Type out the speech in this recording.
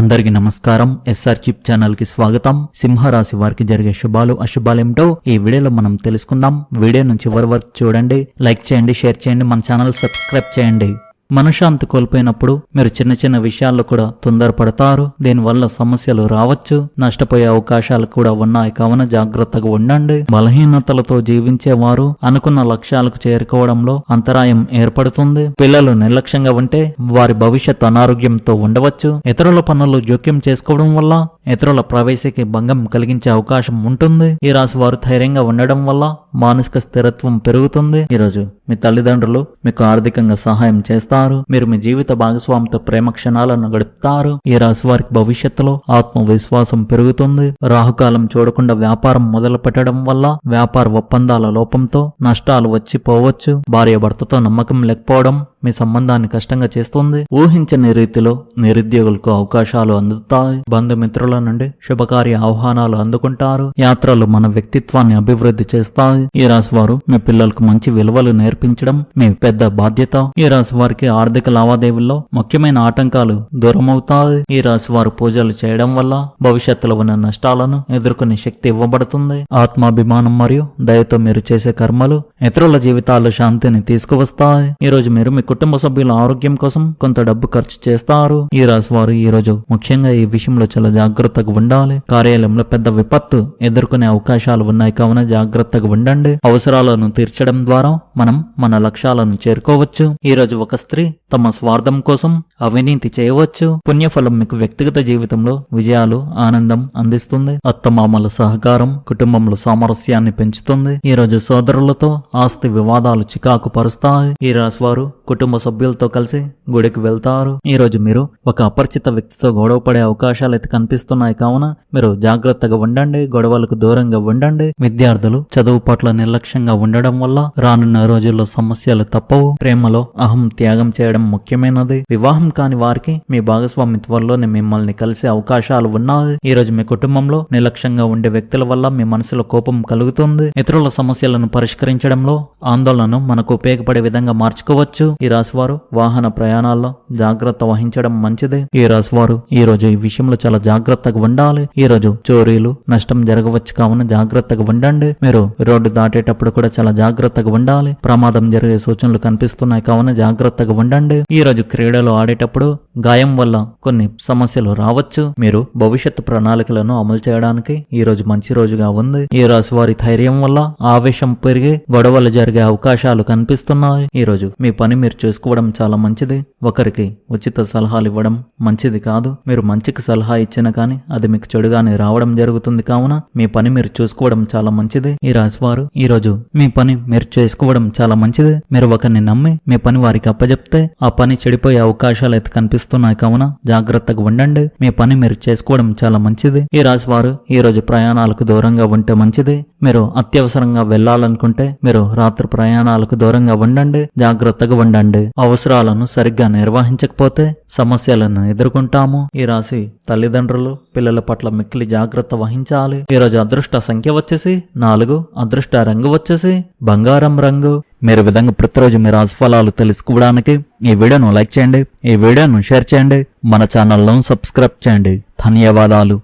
అందరికీ నమస్కారం. SR chip ఛానల్కి స్వాగతం. సింహరాశి వారికి జరిగే శుభాలు అశుభాలేమిటో ఈ వీడియోలో మనం తెలుసుకుందాం. వీడియో నుంచి చివరి వరకు చూడండి లైక్ చేయండి షేర్ చేయండి మన ఛానల్ సబ్స్క్రైబ్ చేయండి. మనశ్శాంతి కోల్పోయినప్పుడు మీరు చిన్న చిన్న విషయాల్లో కూడా తొందరపడతారు. దీనివల్ల సమస్యలు రావచ్చు. నష్టపోయే అవకాశాలు కూడా ఉన్నాయి. కావున జాగ్రత్తగా ఉండండి. బలహీనతలతో జీవించేవారు అనుకున్న లక్ష్యాలకు చేరుకోవడంలో అంతరాయం ఏర్పడుతుంది. పిల్లలు నిర్లక్ష్యంగా ఉంటే వారి భవిష్యత్ అనారోగ్యంతో ఉండవచ్చు. ఇతరుల పనులు జోక్యం చేసుకోవడం వల్ల ఇతరుల ప్రవేశకి భంగం కలిగించే అవకాశం ఉంటుంది. ఈ రాశి వారు ధైర్యంగా ఉండడం వల్ల మానసిక స్థిరత్వం పెరుగుతుంది. ఈరోజు మీ తల్లిదండ్రులు మీకు ఆర్థికంగా సహాయం చేస్తారు. మీరు మీ జీవిత భాగస్వామితో ప్రేమ క్షణాలను గడుపుతారు. ఈ రాశి వారికి భవిష్యత్తులో ఆత్మవిశ్వాసం పెరుగుతుంది. రాహుకాలం చూడకుండా వ్యాపారం మొదలు పెట్టడం వల్ల వ్యాపార ఒప్పందాల లోపంతో నష్టాలు వచ్చి పోవచ్చు భార్య భర్తతో నమ్మకం లేకపోవడం మీ సంబంధాన్ని కష్టంగా చేస్తుంది. ఊహించని రీతిలో నిరుద్యోగులకు అవకాశాలు అందుతాయి. బంధుమిత్రుల నుండి శుభకార్య ఆహ్వానాలు అందుకుంటారు. యాత్రలు మన వ్యక్తిత్వాన్ని అభివృద్ధి చేస్తాయి. ఈ రాశి వారు మీ పిల్లలకు మంచి విలువలు నేర్పించడం మీ పెద్ద బాధ్యత. ఈ రాశి వారికి ఆర్థిక లావాదేవీల్లో ముఖ్యమైన ఆటంకాలు దూరమవుతాయి. ఈ రాశి వారు పూజలు చేయడం వల్ల భవిష్యత్తులో ఉన్న నష్టాలను ఎదుర్కొనే శక్తి ఇవ్వబడుతుంది. ఆత్మాభిమానం మరియు దయతో మీరు చేసే కర్మలు ఇతరుల జీవితాల్లో శాంతిని తీసుకువస్తాయి. ఈ రోజు మీరు మీకు కుటుంబ సభ్యుల ఆరోగ్యం కోసం కొంత డబ్బు ఖర్చు చేస్తారు. ఈ రాశి వారు ఈ రోజు ముఖ్యంగా ఈ విషయంలో చాలా జాగ్రత్తగా ఉండాలి. కార్యాలయంలో పెద్ద విపత్తు ఎదుర్కొనే అవకాశాలు ఉన్నాయి. కావున జాగ్రత్తగా ఉండండి. అవసరాలను తీర్చడం ద్వారా మనం మన లక్ష్యాలను చేరుకోవచ్చు. ఈ రోజు ఒక స్త్రీ తమ స్వార్థం కోసం అవినీతి చేయవచ్చు. పుణ్యఫలం మీకు వ్యక్తిగత జీవితంలో విజయాలు ఆనందం అందిస్తుంది. అత్తమామల సహకారం కుటుంబంలో సామరస్యాన్ని పెంచుతుంది. ఈ రోజు సోదరులతో ఆస్తి వివాదాలు చికాకు పరుస్తాయి ఈ రాశి వారు కుటుంబ సభ్యులతో కలిసి గుడికి వెళ్తారు. ఈ రోజు మీరు ఒక అపరిచిత వ్యక్తితో గొడవ పడే అవకాశాలు అయితే కనిపిస్తున్నాయి. కావున మీరు జాగ్రత్తగా ఉండండి గొడవలకు దూరంగా ఉండండి. విద్యార్థులు చదువు పట్ల నిర్లక్ష్యంగా ఉండడం వల్ల రానున్న రోజుల్లో సమస్యలు తప్పవు. ప్రేమలో అహం త్యాగం చేయడం ముఖ్యమైనది. వివాహం కాని వారికి మీ భాగస్వామి త్వరలోనే మిమ్మల్ని కలిసే అవకాశాలు ఉన్నాయి. ఈ రోజు మీ కుటుంబంలో నిర్లక్ష్యంగా ఉండే వ్యక్తుల వల్ల మీ మనసులో కోపం కలుగుతుంది. ఇతరుల సమస్యలను పరిష్కరించడంలో ఆందోళనను మనకు ఉపయోగపడే విధంగా మార్చుకోవచ్చు. ఈ రాశివారు వాహన ప్రయాణాల్లో జాగ్రత్త వహించడం మంచిది. ఈ రాశివారు ఈ రోజు ఈ విషయంలో చాలా జాగ్రత్తగా ఉండాలి. ఈ రోజు చోరీలు నష్టం జరగవచ్చు కావున జాగ్రత్తగా ఉండండి. మీరు రోడ్డు దాటేటప్పుడు కూడా చాలా జాగ్రత్తగా ఉండాలి. ప్రమాదం జరిగే సూచనలు కనిపిస్తున్నాయి కావున జాగ్రత్తగా ఉండండి. ఈ రోజు క్రీడలు ఆడేటప్పుడు గాయం వల్ల కొన్ని సమస్యలు రావచ్చు. మీరు భవిష్యత్తు ప్రణాళికలను అమలు చేయడానికి ఈ రోజు మంచి రోజుగా ఉంది. ఈ రాశి వారి ధైర్యం వల్ల ఆవేశం పెరిగి గొడవలు జరిగే అవకాశాలు కనిపిస్తున్నాయి. ఈ రోజు మీ పని మీరు చేసుకోవడం చాలా మంచిది. ఒకరికి ఉచిత సలహాలు ఇవ్వడం మంచిది కాదు. మీరు మంచికి సలహా ఇచ్చినా కానీ అది మీకు చెడుగానే రావడం జరుగుతుంది కావున మీ పని మీరు చూసుకోవడం చాలా మంచిది. ఈ రాశివారు ఈ రోజు మీ పని మీరు చేసుకోవడం చాలా మంచిది. మీరు ఒకరిని నమ్మి మీ పని వారికి అప్పజెప్తే ఆ పని చెడిపోయే అవకాశాలు అయితే కనిపిస్తున్నాయి కావున జాగ్రత్తగా ఉండండి. మీ పని మీరు చేసుకోవడం చాలా మంచిది. ఈ రాశి వారు ఈ రోజు ప్రయాణాలకు దూరంగా ఉంటే మంచిది. మీరు అత్యవసరంగా వెళ్ళాలనుకుంటే మీరు రాత్రి ప్రయాణాలకు దూరంగా ఉండండి. జాగ్రత్తగా ఉండండి. అవసరాలను సరిగ్గా నిర్వహించకపోతే సమస్యలను ఎదుర్కొంటాము. ఈ రాశి తల్లిదండ్రులు పిల్లల పట్ల మిక్కిలి జాగ్రత్త వహించాలి. ఈ రోజు అదృష్ట సంఖ్య వచ్చేసి నాలుగు. అదృష్ట రంగు వచ్చేసి బంగారం రంగు. మీరు విధంగా ప్రతిరోజు మీ రాశిఫలాలు తెలుసుకోవడానికి ఈ వీడియోను లైక్ చేయండి ఈ వీడియోను షేర్ చేయండి మన ఛానల్ను సబ్స్క్రైబ్ చేయండి. ధన్యవాదాలు.